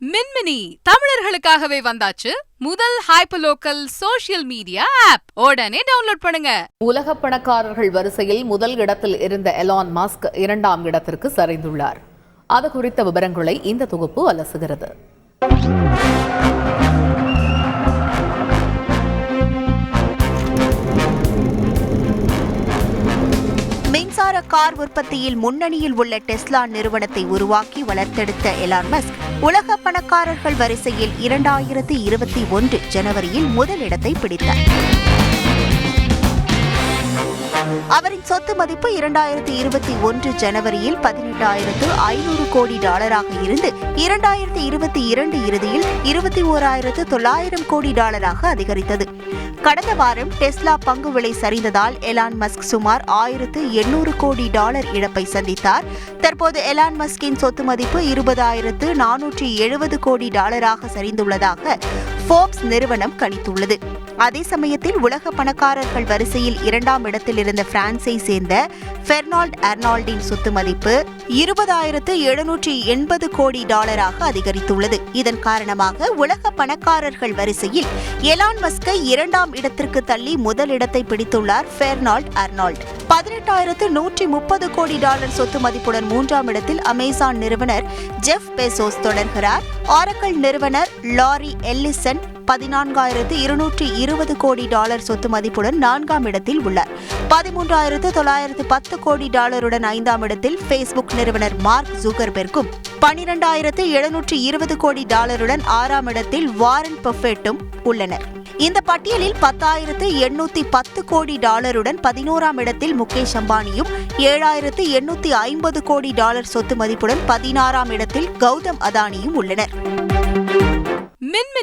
மின்மினி தமிழர்களுக்காகவே வந்தாச்சு முதல் hyper local social media app உடனே டவுன்லோட் பண்ணுங்க. உலக பணக்காரர்கள் வரிசையில் முதல் இடத்தில் இருந்த எலான் மாஸ்க் இரண்டாம் இடத்திற்கு சரிந்துள்ளார். அது குறித்த விவரங்களை இந்த தொகுப்பு அலசுகிறது. மின்சார கார் உற்பத்தியில் முன்னணியில் உள்ள டெஸ்லா நிறுவனத்தை உருவாக்கி வளர்த்தெடுத்த எலான் மஸ்க் உலக பணக்காரர்கள் வரிசையில் இரண்டாயிரத்தி இருபத்தி ஒன்று ஜனவரியில் முதலிடத்தை பிடித்தார். அவரின் சொத்து மதிப்பு இரண்டாயிரத்தி இருபத்தி ஒன்று ஜனவரியில் பதினெட்டாயிரத்து ஐநூறு கோடி டாலராக இருந்து இரண்டாயிரத்தி இருபத்தி இரண்டு இறுதியில் இருபத்தி ஓராயிரத்து தொள்ளாயிரம் கோடி டாலராக அதிகரித்தது. கடந்த வாரம் டெஸ்லா பங்கு விலை சரிந்ததால் எலான் மஸ்க் சுமார் ஆயிரத்து எண்ணூறு கோடி டாலர் இழப்பை சந்தித்தார். தற்போது எலான் மஸ்கின் சொத்து மதிப்பு இருபதாயிரத்து நானூற்றி எழுபது கோடி டாலராக சரிந்துள்ளதாக ஃபோர்ப்ஸ் நிறுவனம் கணித்துள்ளது. அதே சமயத்தில் உலக பணக்காரர்கள் வரிசையில் இரண்டாம் இடத்தில் இருந்த பிரான்சை சேர்ந்த பெர்னால்ட் அர்னால்டின் சொத்து மதிப்பு இருபதாயிரத்து எழுநூற்றி எண்பது கோடி டாலராக அதிகரித்துள்ளது. இதன் காரணமாக உலக பணக்காரர்கள் வரிசையில் எலான் மஸ்கை இரண்டாம் இடத்திற்கு தள்ளி முதல் இடத்தை பிடித்துள்ளார் பெர்னால்ட் அர்னால்ட். பதினெட்டாயிரத்து நூற்றி முப்பது கோடி டாலர் சொத்து மதிப்புடன் மூன்றாம் இடத்தில் அமேசான் நிறுவனர் ஜெஃப் பெசோஸ் தொடர்கிறார். ஆரக்கல் நிறுவனர் லாரி எல்லிசன் பதினான்காயிரத்து இருநூற்றி இருபது கோடி டாலர் சொத்து மதிப்புடன் நான்காம் இடத்தில் உள்ளார். பதிமூன்றாயிரத்து தொள்ளாயிரத்து பத்து கோடி டாலருடன் ஐந்தாம் இடத்தில் ஃபேஸ்புக் நிறுவனர் மார்க் ஜூகர்பெர்க்கும் பனிரெண்டாயிரத்து எழுநூற்றி இருபது கோடி டாலருடன் ஆறாம் இடத்தில் வாரன் பஃபெட்டும் உள்ளனர். இந்த பட்டியலில் பத்தாயிரத்து எண்ணூத்தி பத்து கோடி டாலருடன் பதினோராம் இடத்தில் முகேஷ் அம்பானியும் ஏழாயிரத்து எண்ணூத்தி ஐம்பது கோடி டாலர் சொத்து மதிப்புடன் பதினாறாம் இடத்தில் கௌதம் அதானியும் உள்ளனர்.